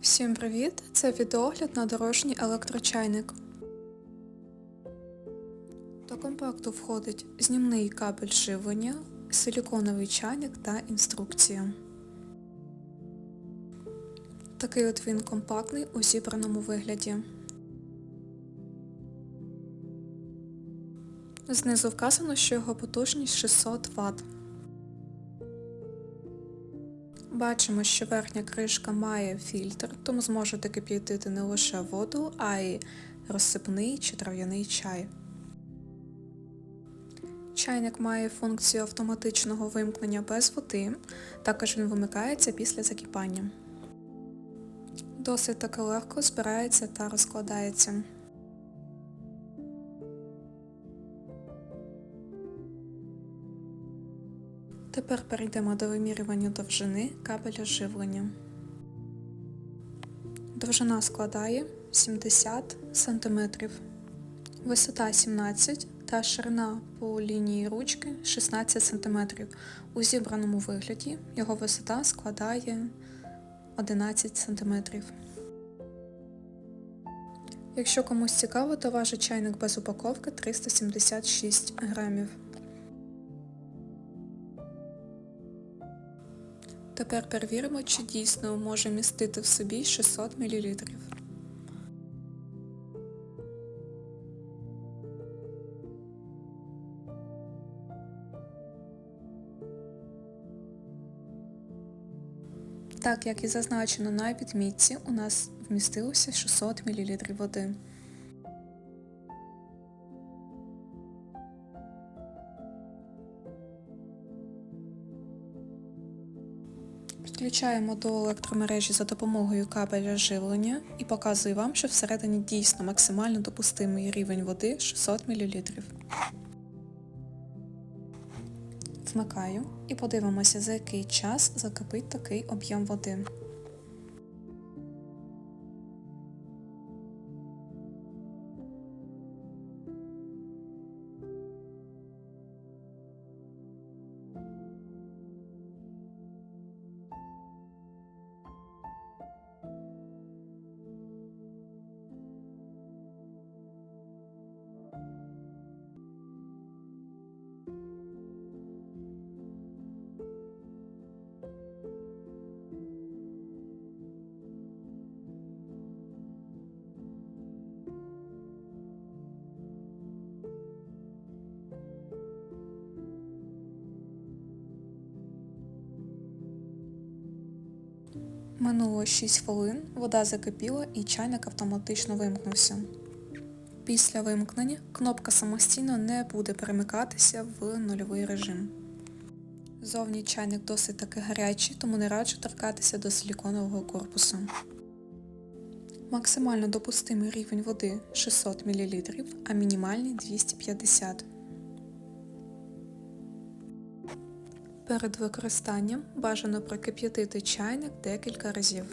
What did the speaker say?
Всім привіт! Це відеогляд на дорожній електрочайник. До комплекту входить знімний кабель живлення, силіконовий чайник та інструкція. Такий от він компактний у зібраному вигляді. Знизу вказано, що його потужність 600 Вт. Бачимо, що верхня кришка має фільтр, тому зможете кип'ятити не лише воду, а й розсипний чи трав'яний чай. Чайник має функцію автоматичного вимкнення без води, також він вимикається після закипання. Досить таки легко збирається та розкладається. Тепер перейдемо до вимірювання довжини кабеля живлення. Довжина складає 70 см, висота 17 та ширина по лінії ручки 16 см. У зібраному вигляді його висота складає 11 см. Якщо комусь цікаво, то важить чайник без упаковки 376 грамів. Тепер перевіримо, чи дійсно може містити в собі 600 мл. Так, як і зазначено на підмітці, у нас вмістилося 600 мл води. Підключаємо до електромережі за допомогою кабеля живлення і показую вам, що всередині дійсно максимально допустимий рівень води 600 мл. Вмикаю і подивимося, за який час закипить такий об'єм води. Минуло 6 хвилин, вода закипіла і чайник автоматично вимкнувся. Після вимкнення кнопка самостійно не буде перемикатися в нульовий режим. Зовні чайник досить таки гарячий, тому не раджу торкатися до силіконового корпусу. Максимально допустимий рівень води 600 мл, а мінімальний 250 Перед використанням бажано прокип'ятити чайник декілька разів.